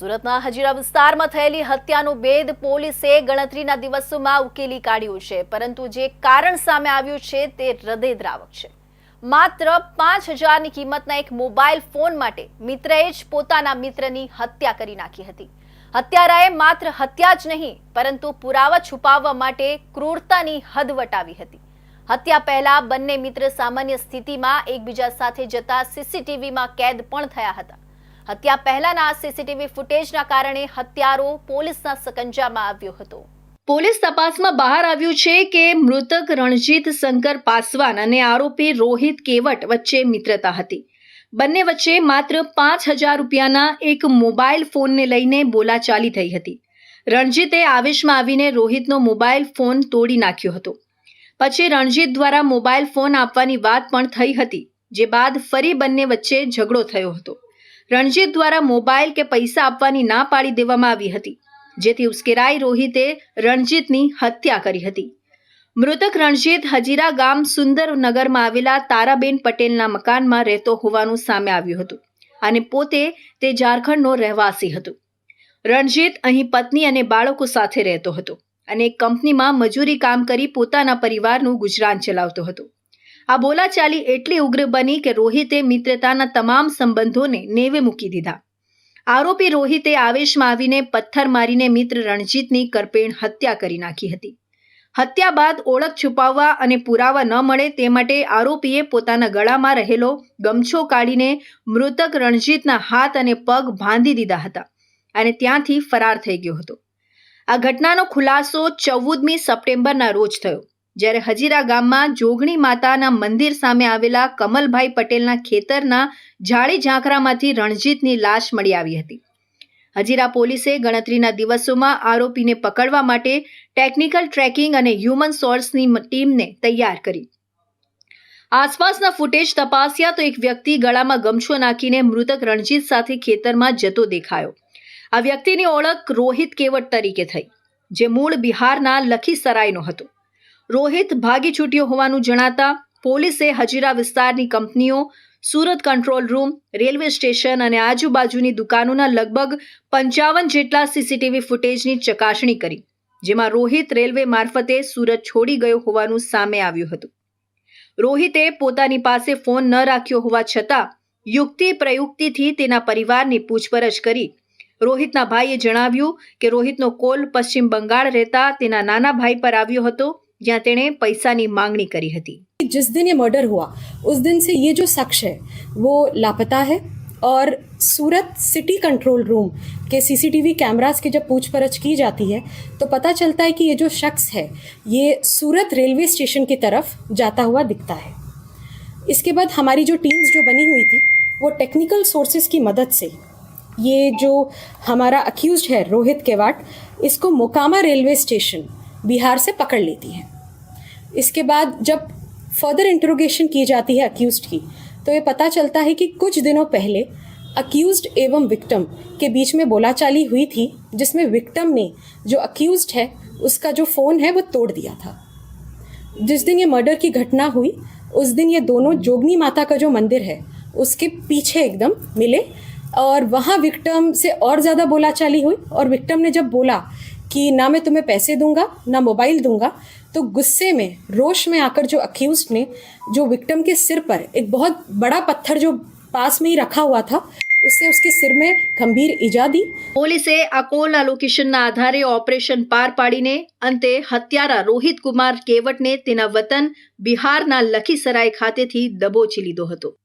સુરતના હજીરા વિસ્તારમાં થયેલી હત્યાનો ભેદ પોલીસે ગણતરીના દિવસોમાં ઉકેલી કાઢ્યું છે. પરંતુ જે કારણ સામે આવ્યું છે તે હૃદયદ્રાવક છે. માત્ર પાંચ હજારની કિંમતના એક મોબાઈલ ફોન માટે મિત્રએ જ પોતાના મિત્રની હત્યા કરી નાખી હતી. હત્યારાએ માત્ર હત્યા જ નહીં, પરંતુ પુરાવા છુપાવવા માટે ક્રૂરતાની હદ વટાવી હતી. હત્યા પહેલા બંને મિત્ર સામાન્ય સ્થિતિમાં એકબીજા સાથે જતા સીસીટીવીમાં કેદ પણ થયા હતા. હત્યા પહેલાના સીસીટીવી ફૂટેજના કારણે હત્યારો પોલીસના સકંજામાં આવ્યો હતો. પોલીસ તપાસમાં બહાર આવ્યું છે કે મૃતક રણજીત શંકર પાસવાન અને આરોપી રોહિત કેવટ વચ્ચે મિત્રતા હતી. બંને વચ્ચે માત્ર પાંચ હજાર રૂપિયાના એક મોબાઈલ ફોનને લઈને બોલાચાલી થઈ હતી. રણજીતે આવેશમાં આવીને રોહિતનો મોબાઈલ ફોન તોડી નાખ્યો હતો. પછી રણજીત દ્વારા મોબાઈલ ફોન આપવાની વાત પણ થઈ હતી, જે બાદ ફરી બંને વચ્ચે ઝઘડો થયો હતો. રણજીત દ્વારા મોબાઈલ કે પૈસા આપવાની ના પાડી દેવામાં આવી હતી, જેથી ઉશ્કેરાઈ રોહિતે રણજીતની હત્યા કરી હતી. મૃતક રણજીત હજીરા ગામ સુંદરનગરમાં આવેલા તારાબેન પટેલના મકાનમાં રહેતો હોવાનું સામે આવ્યું હતું અને પોતે તે ઝારખંડનો રહેવાસી હતો. રણજીત અહીં પત્ની અને બાળકો સાથે રહેતો હતો અને કંપનીમાં મજૂરી કામ કરી પોતાના પરિવારનું ગુજરાન ચલાવતો હતો. આ બોલાચાલી એટલી ઉગ્ર બની કે રોહિતે મિત્રતાના તમામ સંબંધોને નેવે મૂકી દીધા. આરોપી રોહિતે આવેશમાં આવીને પથ્થર મારીને મિત્ર રણજીતની કરપેણ હત્યા કરી નાખી હતી. હત્યા બાદ ઓળખ છુપાવવા અને પુરાવા ન મળે તે માટે આરોપીએ પોતાના ગળામાં રહેલો ગમછો કાઢીને મૃતક રણજીતના હાથ અને પગ બાંધી દીધા હતા અને ત્યાંથી ફરાર થઈ ગયો હતો. આ ઘટનાનો ખુલાસો ચૌદમી સપ્ટેમ્બરના રોજ થયો. જ્યારે હજીરા ગામમાં જોગણી માતાના મંદિર સામે આવેલા કમલભાઈ પટેલના ખેતરના જાળી ઝાંખરામાંથી રણજીતની લાશ મળી આવી હતી. હજીરા પોલીસે ગણતરીના દિવસોમાં આરોપીને પકડવા માટે ટેકનિકલ ટ્રેકિંગ અને હ્યુમન સોર્સની ટીમને તૈયાર કરી. આસપાસના ફૂટેજ તપાસ્યા તો એક વ્યક્તિ ગળામાં ગમછો નાખીને મૃતક રણજીત સાથે ખેતરમાં જતો દેખાયો. આ વ્યક્તિની ઓળખ રોહિત કેવટ તરીકે થઈ, જે મૂળ બિહારના લખીસરાયનો હતો. રોહિત ભાગી છૂટ્યો હોવાનું જણાતા પોલીસે હજીરા વિસ્તારની કંપનીઓ, Surat control room, railway station અને આજુબાજુની દુકાનોના લગભગ પંચાવન જેટલા સીસીટીવી ફૂટેજની ચકાસણી કરી, જેમાં રોહિત રેલવે મારફતે સુરત છોડી ગયો હોવાનું સામે આવ્યું હતું. રોહિતે પોતાની પાસે ફોન ન રાખ્યો હોવા છતાં યુક્તિ પ્રયુક્તિથી તેના પરિવારની પૂછપરછ કરી. રોહિતના ભાઈએ જણાવ્યું કે રોહિતનો કોલ પશ્ચિમ બંગાળ રહેતા તેના નાના ભાઈ પર આવ્યો હતો જ્યાં તેણે પૈસાની માંગણી કરી હતી जिस दिन ये मर्डर हुआ उस दिन से ये जो शख्स है वो लापता है और सूरत सिटी कंट्रोल रूम के सीसीटीवी कैमरास की जब पूछपरछ की जाती है तो पता चलता है कि ये जो शख्स है ये सूरत रेलवे स्टेशन की तरफ जाता हुआ दिखता है इसके बाद हमारी जो टीम्स जो बनी हुई थी वो टेक्निकल सोर्सेज की मदद से ये जो हमारा अक्यूज है रोहित केवाट इसको मोकामा रेलवे स्टेशन बिहार से पकड़ लेती है। इसके बाद जब फर्दर इंट्रोगेशन की जाती है अक्यूज़ की तो ये पता चलता है कि कुछ दिनों पहले अक्यूज एवं विक्टम के बीच में बोलाचाली हुई थी, जिसमें विक्टम ने जो अक्यूज है, उसका जो फ़ोन है, वो तोड़ दिया था। जिस दिन ये मर्डर की घटना हुई, उस दिन ये दोनों जोगनी माता का जो मंदिर है, उसके पीछे एकदम मिले और वहाँ विक्टम से और ज़्यादा बोलाचाली हुई और विक्टम ने जब बोला कि ना मैं तुम्हें पैसे दूंगा ना मोबाइल दूंगा तो गुस्से में रोश में आकर जो अक्यूज ने जो विक्टिम के सिर पर एक बहुत बड़ा पत्थर जो पास में ही रखा हुआ था उससे उसके सिर में गंभीर ईजा दी પોલીસે આ કોલના લોકેશનના આધારે ઓપરેશન પાર પાડીને અંતે હત્યારા રોહિત કુમાર કેવટને તેના વતન બિહારના લખીસરાય ખાતેથી દબોચી લીધો હતો